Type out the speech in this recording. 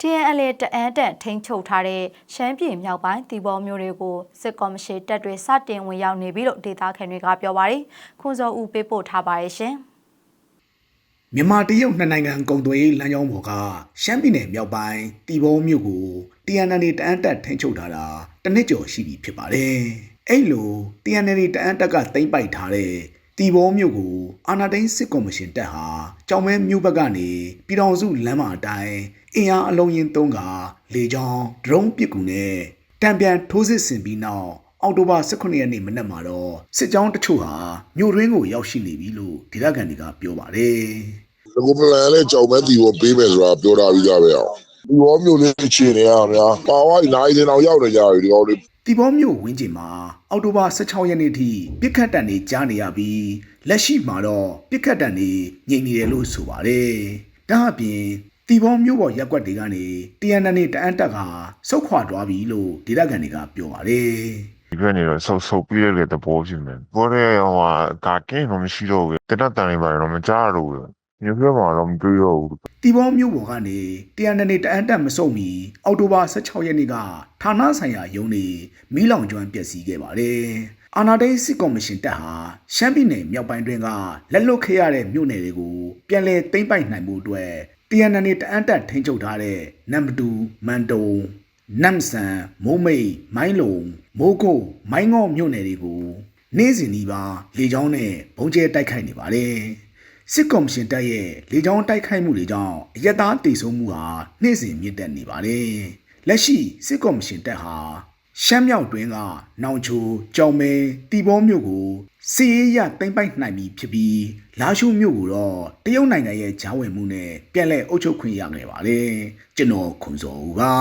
TNL တအန်းတက်ထိန်းချုပ်ထားတဲ့ရှမ်းပြည်မြောက်ပိုင်းတီဘောမျိုးတွေကိုစစ်ကော်မရှင်တပ်တွေစတင်ဝင်ရောက်နေပြီလို့ဒေသခံတွေကပြောပါတယ်။ခွန်စောဦးပေးပို့ထားပါရဲ့ရှင်။မြန်မာတရုတ်နှစ်နိုင်ငံကုန်သွယ်ရေးလမ်းကြောင်းပေါ်ကရှမ်းပြည်နယ်မြောက်ပိုင်းတီဘောမြို့ကို TNL တအန်းတက်ထိန်းချုပ်ထားတာတစ်နှစ်ကျော်ရှိပြီဖြစ်ပါတယ်။အဲ့လို TNL တအန်းတက်ကသိမ်းပိုက်ထားတဲ့ တီဘောမြို့ကိုအာနာသိန်းစစ်ကော်မရှင်တပ်ဟာကြောင်မဲမြို့ဘက်ကနေပြည်တော်စုလမ်းမအတိုင်းအင်အားအလုံးရင်သုံးကလေကြောင်းဒရုန်းပစ်ကူနဲ့တံပြန်ထိုးစစ်ဆင်ပြီးနောက်အောက်တိုဘာ18ရက်နေ့မနက်မှာတော့စစ်ကြောင်းတချို့ဟာမြို့ရင်းကိုရောက်ရှိနေပြီလို့ဒေသခံတွေကပြောပါတယ်။ဒီကိုပလန်နဲ့ကြောင်မဲတီကိုပေးမယ်ဆိုတာပြောထားပြီးသားပဲအောင်ဒီဘောမျိုးလေးချင်နေရများပါဝါးနိုင်တင်အောင်ရောက်နေကြပြီဒီကောလေး တီဘောမြို့ဝင်းကျင်မှာအောက်တိုဘာ16ရက်နေ့ထိပြစ်ခတ်တံတွေကြားနေရပြီးလက်ရှိမှာတော့ပြစ်ခတ်တံတွေငြိမ်နေတယ်လို့ဆိုပါတယ်။ဒါအပြင်တီဘောမြို့ပေါ်ရက်ကွက်တွေကနေ TNN နဲ့တအန်းတက်ကစုတ်ခွာသွားပြီလို့ဒေသခံတွေကပြောပါတယ်။ဒီဘက်နေတော့ဆုပ်ဆုပ်ပြီးရတဲ့သဘောဖြစ်မယ်။ဘောရဲဟိုဟာကာကင်းတော့မရှိတော့ဘူး။တက်တတန်လေးပါတော့မကြားတော့ဘူး။ မြို့ပြမှာတော့မတွေ့တော့ဘူးတီဘောမြို့ပေါ်ကနေတရားနယ်နေတအန်းတက်မစုံမီအောက်တိုဘာ16ရက်နေ့ကဌာနဆိုင်ရာရုံးနေမီးလောင်ကျွမ်းပျက်စီးခဲ့ပါတယ်။အာနာဒိတ်စစ်ကော်မရှင်တပ်ဟာရှမ်းပြည်နယ်မြောက်ပိုင်းတွင်ကလက်လွတ်ခဲ့ရတဲ့မြို့နယ်တွေကိုပြန်လည်သိမ်းပိုက်နိုင်မှုအတွက်တရားနယ်နေတအန်းတက်ထိန်းချုပ်ထားတဲ့နံပါတ်2မန်တုံနမ်ဆန်မိုးမိတ်မိုင်းလုံမိုးကုတ်မိုင်းငေါ့မြို့နယ်တွေကိုနေ့စဉ်ဒီပါလေကြောင်းနဲ့ဘုံကျဲတိုက်ခိုက်နေပါတယ်။ စစ်ကော်မရှင်တပ်ရဲ့လေကြောင်းတိုက်ခိုက်မှုတွေကြောင့်အရက်သားတေဆုံးမှုဟာနှိမ့်စင်မြင့်တက်နေပါတယ်။လက်ရှိစစ်ကော်မရှင်တပ်ဟာရှမ်းမြောက်တွင်းကနောင်ချိုကြောင်မဲတီဘောမြို့ကိုစီးရေးရသိမ်းပိုက်နိုင်ပြီဖြစ်ပြီးလာရှုမြို့ကိုတော့တရုတ်နိုင်ငံရဲ့ဂျားဝင်မှုနဲ့ပြန်လည်အုပ်ချုပ်ခွင့်ရခဲ့ပါတယ်။ကျွန်တော်ခွန်စောဦးပါ